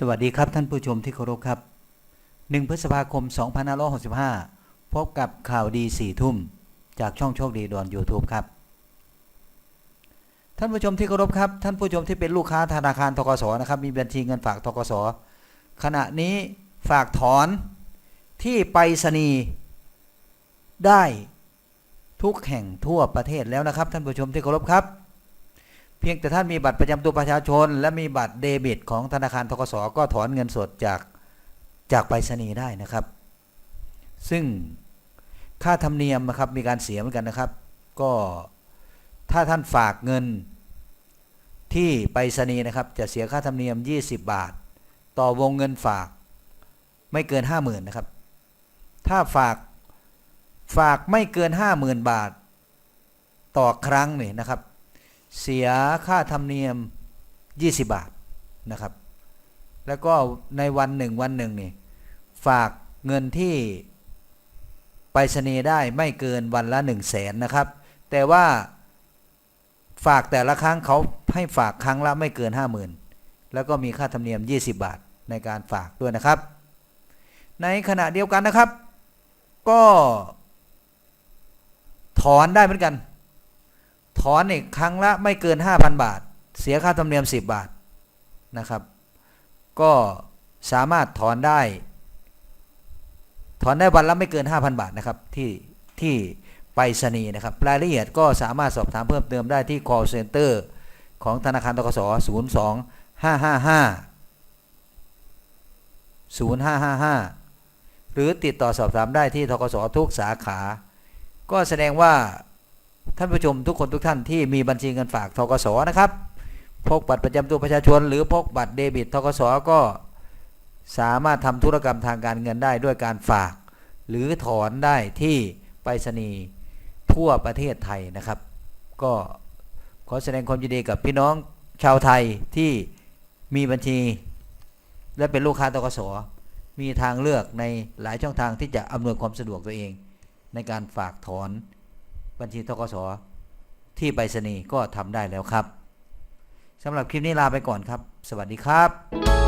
สวัสดีครับท่านผู้ชมที่เคารพครับ 1 พฤษภาคม 2565 พบกับข่าวดี 4 ทุ่ม จากช่องโชคดีดอน YouTube ครับ ท่านผู้ชมที่เคารพครับ ท่านผู้ชมที่เป็นลูกค้าธนาคารทกสนะครับ มีบัญชีเงินฝากทกส ขณะนี้ฝากถอนที่ไปรษณีย์ได้ทุกแห่งทั่วประเทศแล้วนะครับ ท่านผู้ชมที่เคารพครับ พียงแต่ท่านมีบัตรประจำตัวประชาชน และมีบัตรเดบิต ของธนาคารทกสก็ถอนเงินสดจากจากไปรษณีย์ได้นะครับ ซึ่งค่าธรรมเนียมนะครับมีการเสียเหมือนกันนะครับ ก็ถ้าท่านฝากเงินที่ไปรษณีย์นะครับจะเสียค่าธรรมเนียม 20 บาท ต่อวงเงินฝากไม่เกิน 50,000นะครับ ถ้าฝากฝากไม่เกิน 50,000 บาท ต่อครั้งนี่นะครับ เสียค่าธรรมเนียม 20 บาทนะครับ แล้วก็ในวันหนึ่งวันหนึ่งนี่ฝากเงินที่ไปรษณีได้ไม่เกินวันละ1 0 0 0 0แสนนะครับ แต่ว่าฝากแต่ละครั้งเขาให้ฝากครั้งละไม่เกิน 50,000 แล้วก็มีค่าธรรมเนียม 20 บาทในการฝากด้วยนะครับ ในขณะเดียวกันนะครับ ก็ถอนได้เหมือนกัน อนอีกครั้งละไม่เกิน 5,000 บาท เสียค่าธรรมเนียม 10 บาทนะครับ ก็สามารถถอนได้ ถอนได้วันละไม่เกิน 5,000 บาทนะครับที่ที่ไปรษณีย์นะครับรายละเอียดก็สามารถสอบถามเพิ่มเติมได้ที่ call center ของธนาคารตกส02 555 0555 หรือติดต่อสอบถามได้ที่ทกสทุกสาขา ก็แสดงว่า ท่านผู้ชมทุกคนทุกท่านที่มีบัญชีเงินฝากทกสนะครับ พกบัตรประจำตัวประชาชน หรือพกบัตรเดบิตทกสก็สามารถทำธุรกรรมทางการเงินได้ด้วยการฝาก หรือถอนได้ที่ไปรษณีย์ทั่วประเทศไทยนะครับ ก็ขอแสดงความยินดีกับพี่น้องชาวไทยที่มีบัญชี และเป็นลูกค้าทกสมีทางเลือกในหลายช่องทางที่จะอำนวยความสะดวกตัวเอง ในการฝากถอน บัญชีทกศที่ไปรษณีย์ก็ทำได้แล้วครับสำหรับคลิปนี้ลาไปก่อนครับ สวัสดีครับ